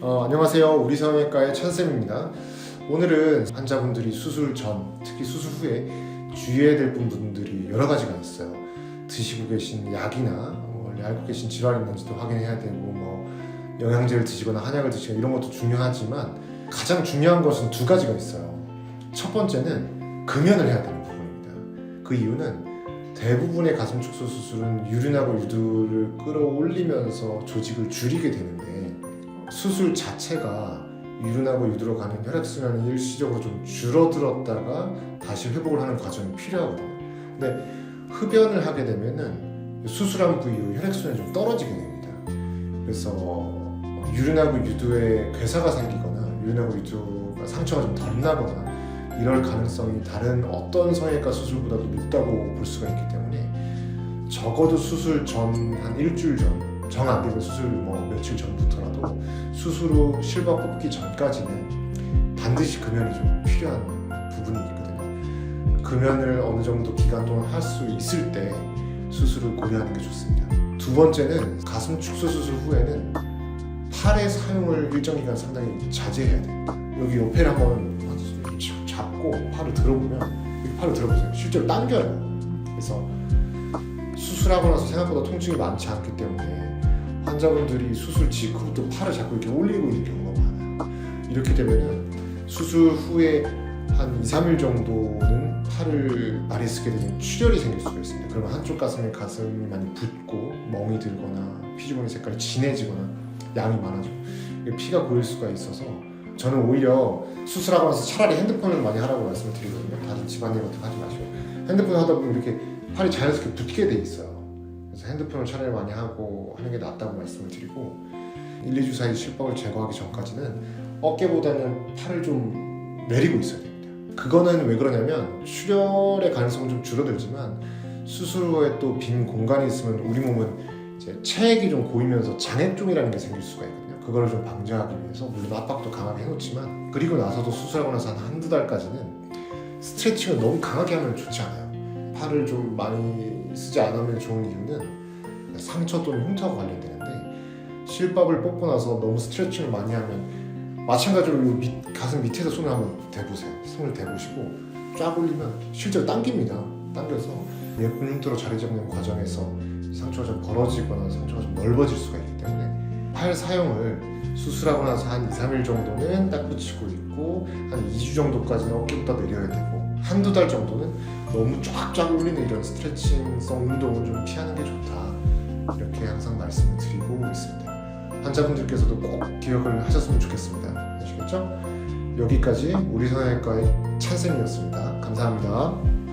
어, 안녕하세요. 우리 성형외과의 천쌤입니다. 오늘은 환자분들이 수술 전, 특히 수술 후에 주의해야 될 부분들이 여러 가지가 있어요. 드시고 계신 약이나 원래 앓고 계신 질환이 있는지도 확인해야 되고 뭐 영양제를 드시거나 한약을 드시거나 이런 것도 중요하지만 가장 중요한 것은 두 가지가 있어요. 첫 번째는 금연을 해야 되는 부분입니다. 그 이유는 대부분의 가슴 축소 수술은 유륜하고 유두를 끌어올리면서 조직을 줄이게 되는데 수술 자체가 유륜하고 유두로 가는 혈액순환이 일시적으로 좀 줄어들었다가 다시 회복을 하는 과정이 필요하거든요. 근데 흡연을 하게 되면은 수술한 부위로 혈액순환이 좀 떨어지게 됩니다. 그래서 유륜하고 유두에 괴사가 생기거나 유륜하고 유두가 상처가 좀 덜 나거나 이럴 가능성이 다른 어떤 성형외과 수술보다도 높다고 볼 수가 있기 때문에 적어도 수술 전 한 일주일 전 정 안 되면 수술 뭐 며칠 전부터라도 수술 후 실밥 뽑기 전까지는 반드시 금연이 좀 필요한 부분이 있거든요. 금연을 어느 정도 기간 동안 할 수 있을 때 수술을 고려하는 게 좋습니다. 두 번째는 가슴 축소 수술 후에는 팔의 사용을 일정 기간 상당히 자제해야 됩니다. 여기 옆에를 한번 잡고 팔을 들어보면 이렇게 팔을 들어보세요. 실제로 당겨요. 그래서 수술하고 나서 생각보다 통증이 많지 않기 때문에 환자분들이 수술 직후부터 팔을 자꾸 이렇게 올리고 있는 경우가 많아요. 이렇게 되면은 수술 후에 한 2, 3일 정도는 팔을 많이 쓰게 되면 출혈이 생길 수가 있습니다. 그러면 한쪽 가슴에 가슴이 많이 붓고 멍이 들거나 피주머니 색깔이 진해지거나 양이 많아지고 피가 고일 수가 있어서 저는 오히려 수술하고 나서 차라리 핸드폰을 많이 하라고 말씀을 드리거든요. 다른 집안일 같은 거 하지 마시고 핸드폰 하다 보면 이렇게 팔이 자연스럽게 붓게 돼 있어요. 그래서 핸드폰을 차라리 많이 하고 하는 게 낫다고 말씀을 드리고 1, 2주 사이 실밥을 제거하기 전까지는 어깨보다는 팔을 좀 내리고 있어야 됩니다. 그거는 왜 그러냐면 출혈의 가능성은 좀 줄어들지만 수술 후에 또빈 공간이 있으면 우리 몸은 이제 체액이 좀 고이면서 장애종이라는 게 생길 수가 있거든요. 그거를 좀 방지하기 위해서 물론 압박도 강하게 해놓지만 그리고 나서도 수술하고 나서 한 한두 달까지는 스트레칭을 너무 강하게 하면 좋지 않아요. 팔을 좀 많이 쓰지 않으면 좋은 이유는 상처 또는 흉터가 관련되는데 실밥을 뽑고 나서 너무 스트레칭을 많이 하면 마찬가지로 이 밑, 가슴 밑에서 손을 한번 대보세요. 손을 대보시고 쫙 올리면 실제로 당깁니다. 당겨서 예쁜 흉터로 자리 잡는 과정에서 상처가 좀 벌어지거나 상처가 좀 넓어질 수가 있기 때문에 팔 사용을 수술하고 나서 한 2, 3일 정도는 딱 붙이고 있고 한 2주 정도까지는 어깨부터 내려야 되고 한두 달 정도는 너무 쫙쫙 올리는 이런 스트레칭성 운동은 좀 피하는 게 좋다. 이렇게 항상 말씀을 드리고 있습니다. 환자분들께서도 꼭 기억을 하셨으면 좋겠습니다. 아시겠죠? 여기까지 우리 성형외과의 찬쌤이었습니다. 감사합니다